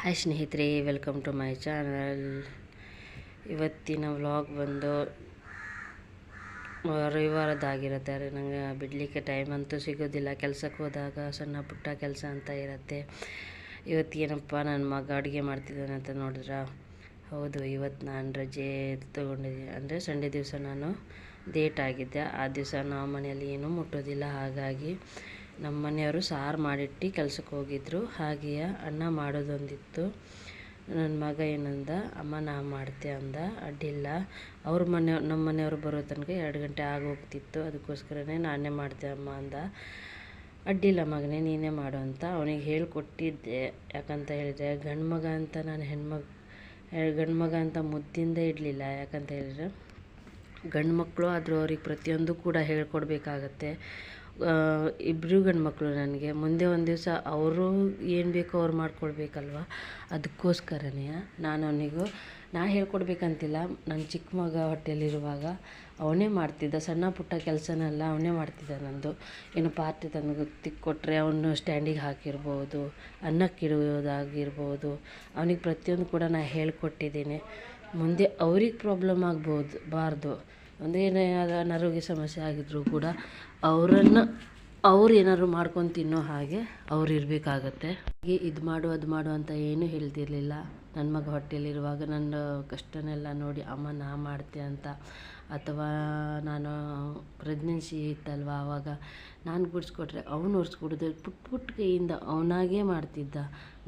Hi ಸ್ನೇಹಿತರೆ. Welcome to my channel ಇವತ್ತಿನ vlog ಬಂದು ರವಿವಾರದ್ದಾಗಿರುತ್ತೆ ಆದರೆ ನನಗೆ ಬಿಡಲಿಕ್ಕೆ ಟೈಮ್ ಅಂತೂ ಸಿಗೋದಿಲ್ಲ. ಕೆಲಸಕ್ಕೆ ಹೋದಾಗ ಸಣ್ಣ ಪುಟ್ಟ ಕೆಲಸ ಅಂತ ಇರುತ್ತೆ. ಇವತ್ತೇನಪ್ಪ ನನ್ನ ಮಗ ಅಡುಗೆ ಮಾಡ್ತಿದ್ದಾನೆ ಅಂತ ನೋಡಿದ್ರ? ಹೌದು, ಇವತ್ತು ನಾನು ರಜೆ ತೊಗೊಂಡಿದ್ದೀನಿ ಅಂದರೆ ಸಂಡೇ ದಿವಸ ನಾನು ಡೇಟ್ ಆಗಿದ್ದೆ. ಆ ದಿವಸ ನಾವು ಮನೆಯಲ್ಲಿ ಏನೂ ಮುಟ್ಟೋದಿಲ್ಲ. ಹಾಗಾಗಿ ನಮ್ಮ ಮನೆಯವರು ಸಾರು ಮಾಡಿಟ್ಟು ಕೆಲ್ಸಕ್ಕೆ ಹೋಗಿದ್ರು. ಹಾಗೆಯೇ ಅನ್ನ ಮಾಡೋದೊಂದಿತ್ತು. ನನ್ನ ಮಗ ಏನಂದ, ಅಮ್ಮ, ನಾ ಮಾಡ್ತೆ ಅಂದ. ಅಡ್ಡಿಲ್ಲ. ಅವ್ರ ಮನೆ, ನಮ್ಮ ಮನೆಯವ್ರು ಬರೋ ತನಕ ಎರಡು ಗಂಟೆ ಆಗೋಗ್ತಿತ್ತು. ಅದಕ್ಕೋಸ್ಕರನೇ ನಾನೇ ಮಾಡ್ತೆ ಅಮ್ಮ ಅಂದ. ಅಡ್ಡಿಲ್ಲ ಮಗನೇ, ನೀನೇ ಮಾಡು ಅಂತ ಅವನಿಗೆ ಹೇಳಿಕೊಟ್ಟಿದ್ದೆ. ಯಾಕಂತ ಹೇಳಿದರೆ, ಗಂಡು ಮಗ ಅಂತ ನಾನು ಹೆಣ್ಮಗ ಗಂಡು ಮಗ ಅಂತ ಮುದ್ದಿಂದ ಇಡಲಿಲ್ಲ. ಯಾಕಂತ ಹೇಳಿದರೆ, ಗಂಡು ಮಕ್ಕಳು ಆದರೂ ಅವ್ರಿಗೆ ಪ್ರತಿಯೊಂದು ಕೂಡ ಹೇಳ್ಕೊಡ್ಬೇಕಾಗತ್ತೆ. ಇಬ್ಬರು ಗಂಡು ಮಕ್ಕಳು ನನಗೆ. ಮುಂದೆ ಒಂದು ದಿವಸ ಅವರು ಏನು ಬೇಕೋ ಅವ್ರು ಮಾಡ್ಕೊಳ್ಬೇಕಲ್ವ ಅದಕ್ಕೋಸ್ಕರನೇ ನಾನು ಅವನಿಗೂ, ನಾ ಹೇಳ್ಕೊಡ್ಬೇಕಂತಿಲ್ಲ ನನ್ನ ಚಿಕ್ಕ ಮಗ ಹೊಟ್ಟೆಯಲ್ಲಿರುವಾಗ ಅವನೇ ಮಾಡ್ತಿದ್ದ. ಸಣ್ಣ ಪುಟ್ಟ ಕೆಲಸನೆಲ್ಲ ಅವನೇ ಮಾಡ್ತಿದ್ದ ನಂದು. ಏನು ಪಾತ್ರೆ ತಂದು ತಿಕ್ಕೊಟ್ರೆ ಅವನು ಸ್ಟ್ಯಾಂಡಿಗೆ ಹಾಕಿರ್ಬೋದು, ಅನ್ನಕ್ಕಿಡುವುದಾಗಿರ್ಬೋದು. ಅವನಿಗೆ ಪ್ರತಿಯೊಂದು ಕೂಡ ನಾನು ಹೇಳ್ಕೊಟ್ಟಿದ್ದೀನಿ. ಮುಂದೆ ಅವ್ರಿಗೆ ಪ್ರಾಬ್ಲಮ್ ಆಗ್ಬೋದು, ಬಾರ್ದು. ಒಂದು ಏನೇ ಅನಾರೋಗ್ಯ ಸಮಸ್ಯೆ ಆಗಿದ್ದರೂ ಕೂಡ ಅವರನ್ನು ಅವ್ರು ಏನಾದ್ರು ಮಾಡ್ಕೊಂಡು ತಿನ್ನೋ ಹಾಗೆ ಅವ್ರು ಇರಬೇಕಾಗತ್ತೆ. ಹಾಗೆ ಇದು ಮಾಡು, ಅದು ಮಾಡು ಅಂತ ಏನೂ ಹೇಳ್ತಿರ್ಲಿಲ್ಲ. ನನ್ನ ಮಗ ಹೊಟ್ಟೆಯಲ್ಲಿರುವಾಗ ನನ್ನ ಕಷ್ಟನೆಲ್ಲ ನೋಡಿ, ಅಮ್ಮ, ನಾ ಮಾಡ್ತೆ ಅಂತ. ಅಥವಾ ನಾನು ಪ್ರೆಗ್ನೆನ್ಸಿ ಇತ್ತಲ್ವ ಆವಾಗ ನಾನು ಗುಡಿಸ್ಕೊಟ್ರೆ ಅವನು ಒರೆಸ್ಕೊಡೋದು. ಪುಟ್ ಪುಟ್ ಕೈಯಿಂದ ಅವನಾಗೇ ಮಾಡ್ತಿದ್ದ.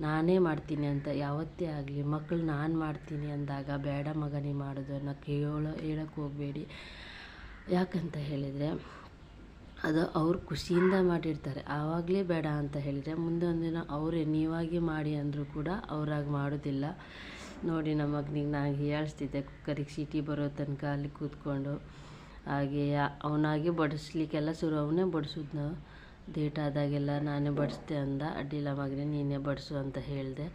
ನಾನೇ ಮಾಡ್ತೀನಿ ಅಂತ. ಯಾವತ್ತೇ ಆಗಲಿ ಮಕ್ಕಳು ನಾನು ಮಾಡ್ತೀನಿ ಅಂದಾಗ, ಬೇಡ ಮಗನೇ ಮಾಡೋದು ಅನ್ನೋ ಕೇಳೋ ಹೇಳೋಕ್ಕೆ ಹೋಗಬೇಡಿ. ಯಾಕಂತ ಹೇಳಿದರೆ ಅದು ಅವ್ರು ಖುಷಿಯಿಂದ ಮಾಡಿರ್ತಾರೆ. ಆವಾಗಲೇ ಬೇಡ ಅಂತ ಹೇಳಿದರೆ ಮುಂದೆ ಒಂದಿನ ಅವರೇ ನೀವಾಗಿ ಮಾಡಿ ಅಂದರೂ ಕೂಡ ಅವ್ರಾಗಿ ಮಾಡೋದಿಲ್ಲ. ನೋಡಿ ನಮ್ಮ ಮಗನಿಗೆ ನಾನು ಹೇಳಿಸ್ತಿದ್ದೆ, ಕುಕ್ಕರಿಗೆ ಸಿಟಿ ಬರೋ ತನಕ ಅಲ್ಲಿ ಕೂತ್ಕೊಂಡು. ಹಾಗೆ ಅವನಾಗೆ ಬಡಿಸ್ಲಿಕ್ಕೆಲ್ಲ ಶುರು, ಅವನೇ ಬಡಿಸೋದು ನಾವು ಡೇಟ್ ಆದಾಗೆಲ್ಲ ನಾನೇ ಬಡಿಸ್ದೆ ಅಂದ. ಅಡ್ಡಿಲ್ಲ ಮಗನೇ, ನೀನೇ ಬಡಿಸು ಅಂತ ಹೇಳಿದೆ.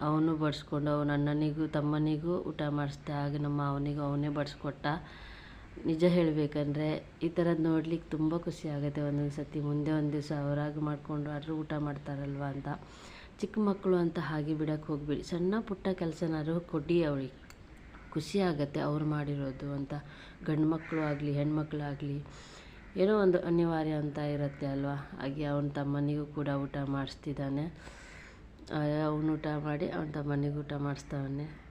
ಅವನು ಬಡಿಸ್ಕೊಂಡು, ಅವನ ಅಣ್ಣನಿಗೂ ತಮ್ಮನಿಗೂ ಊಟ ಮಾಡಿಸ್ದೆ. ಆಗ ನಮ್ಮ ಅವನಿಗೂ ಅವನೇ ಬಡಿಸ್ಕೊಟ್ಟ. ನಿಜ ಹೇಳಬೇಕಂದ್ರೆ ಈ ಥರದ್ದು ನೋಡ್ಲಿಕ್ಕೆ ತುಂಬ ಖುಷಿ ಆಗುತ್ತೆ ಒಂದೊಂದು ಸರ್ತಿ ಮುಂದೆ ಒಂದು ದಿವಸ ಅವರಾಗಿ ಮಾಡಿಕೊಂಡು ಆದರೂ ಊಟ ಮಾಡ್ತಾರಲ್ವ ಅಂತ. ಚಿಕ್ಕ ಮಕ್ಕಳು ಅಂತ ಹಾಗೆ ಬಿಡಕ್ಕೆ ಹೋಗ್ಬಿಡಿ. ಸಣ್ಣ ಪುಟ್ಟ ಕೆಲಸನಾದ್ರು ಕೊಡಿ ಅವಳಿಗೆ. ಖುಷಿ ಆಗುತ್ತೆ ಅವ್ರು ಮಾಡಿರೋದು ಅಂತ. ಗಂಡು ಮಕ್ಕಳು ಆಗಲಿ ಹೆಣ್ಮಕ್ಳು ಆಗಲಿ. ಏನೋ ಒಂದು ಅನಿವಾರ್ಯ ಅಂತ ಇರುತ್ತೆ ಅಲ್ವಾ? ಹಾಗೆ ಅವನ ತಮ್ಮನಿಗೂ ಕೂಡ ಊಟ ಮಾಡಿಸ್ತಿದ್ದಾನೆ. ಅವನು ಊಟ ಮಾಡಿ ಅವನ ತಮ್ಮನಿಗೂ ಊಟ ಮಾಡಿಸ್ತಾವನೆ.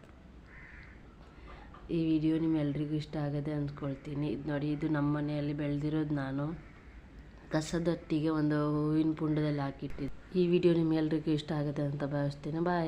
ಈ ವಿಡಿಯೋ ನಿಮ್ಮೆಲ್ರಿಗೂ ಇಷ್ಟ ಆಗದೆ ಅಂದ್ಕೊಳ್ತೀನಿ. ಇದು ನೋಡಿ, ಇದು ನಮ್ಮ ಮನೆಯಲ್ಲಿ ಬೆಳೆದಿರೋದು ನಾನು. ಕಸದೊಟ್ಟಿಗೆ ಒಂದು ಹೂವಿನ ಪುಂಡದಲ್ಲಿ ಹಾಕಿಟ್ಟಿದ್ದೆ ಈ ವಿಡಿಯೋ ನಿಮ್ಮೆಲ್ರಿಗೂ ಇಷ್ಟ ಆಗುತ್ತೆ ಅಂತ ಭಾವಿಸ್ತೀನಿ. ಬಾಯ್